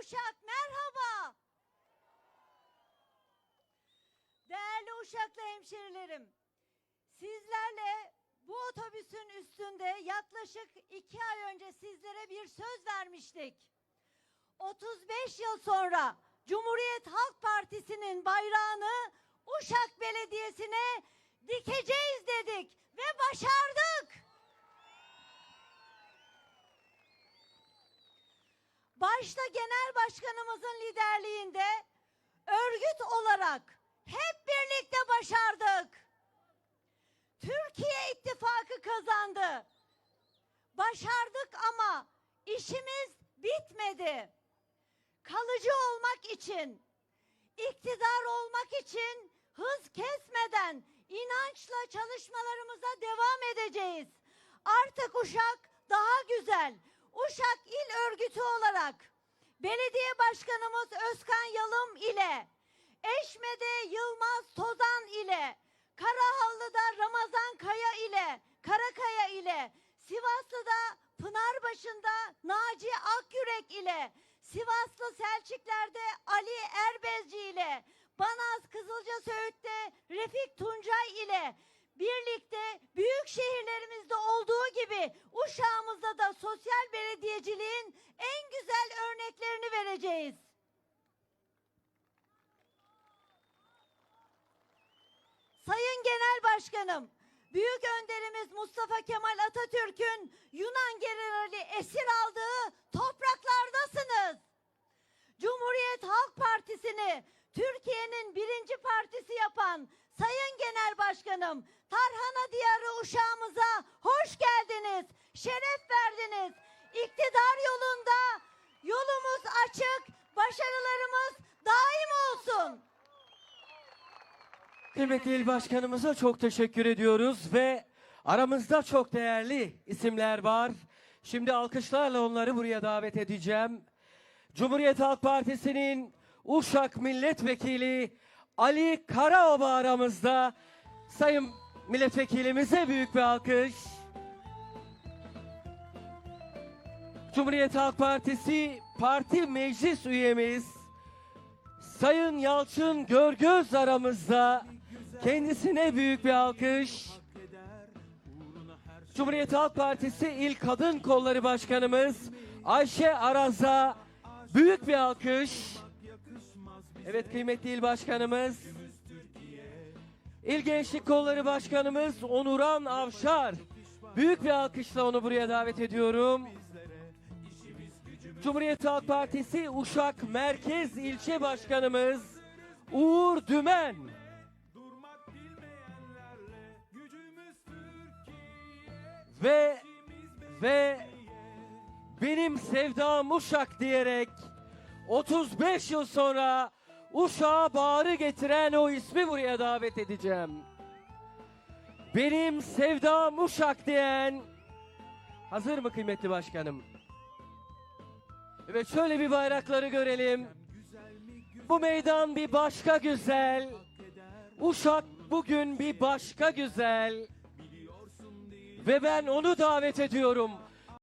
Uşak merhaba. Değerli Uşaklı hemşerilerim. Sizlerle bu otobüsün üstünde yaklaşık iki ay önce sizlere bir söz vermiştik. 35 yıl sonra Cumhuriyet Halk Partisi'nin bayrağını Uşak Belediyesi'ne dikeceğiz dedik ve başardık. Başta genel başkanımızın liderliğinde örgüt olarak hep birlikte başardık. Türkiye ittifakı kazandı. Başardık ama işimiz bitmedi. Kalıcı olmak için, iktidar olmak için hız kesmeden inançla çalışmalarımıza devam edeceğiz. Artık Uşak daha güzel. Uşak İl Örgütü olarak belediye başkanımız Özkan Yalım ile Eşme'de Yılmaz Tozan ile Karahallı'da Ramazan Kaya ile Karakaya ile Sivaslı'da Pınarbaşı'nda Naci Akyürek ile Sivaslı Selçikler'de Ali Erbezci ile Banaz Kızılca Söğüt'te Refik Tuncay ile birlikte büyük Genel Başkanım, Büyük Önderimiz Mustafa Kemal Atatürk'ün Yunan generali esir aldığı topraklardasınız. Cumhuriyet Halk Partisi'ni Türkiye'nin birinci partisi yapan Sayın Genel Başkanım Tarhana Diyarı uşağımıza hoş geldiniz, şeref verdiniz. İktidar yolunda yolumuz açık, başarılarımız Kıymetli il başkanımıza çok teşekkür ediyoruz ve aramızda çok değerli isimler var. Şimdi alkışlarla onları buraya davet edeceğim. Cumhuriyet Halk Partisi'nin Uşak Milletvekili Ali Karaoba aramızda. Sayın milletvekilimize büyük bir alkış. Cumhuriyet Halk Partisi Parti Meclis üyemiz Sayın Yalçın Görgöz aramızda. Kendisine büyük bir alkış. Cumhuriyet Halk Partisi İl Kadın Kolları Başkanımız Ayşe Araz'a büyük bir alkış. Evet kıymetli il başkanımız. İl Gençlik Kolları Başkanımız Onuran Avşar. Büyük bir alkışla onu buraya davet ediyorum. Cumhuriyet Halk Partisi Uşak Merkez İlçe Başkanımız Uğur Dümen. Ve ve benim sevdam Uşak diyerek 35 yıl sonra Uşak'a bağrı getiren o ismi buraya davet edeceğim. Benim sevdam Uşak diyen hazır mı kıymetli başkanım? Evet şöyle bir bayrakları görelim. Bu meydan bir başka güzel. Uşak bugün bir başka güzel. Ve ben onu davet ediyorum.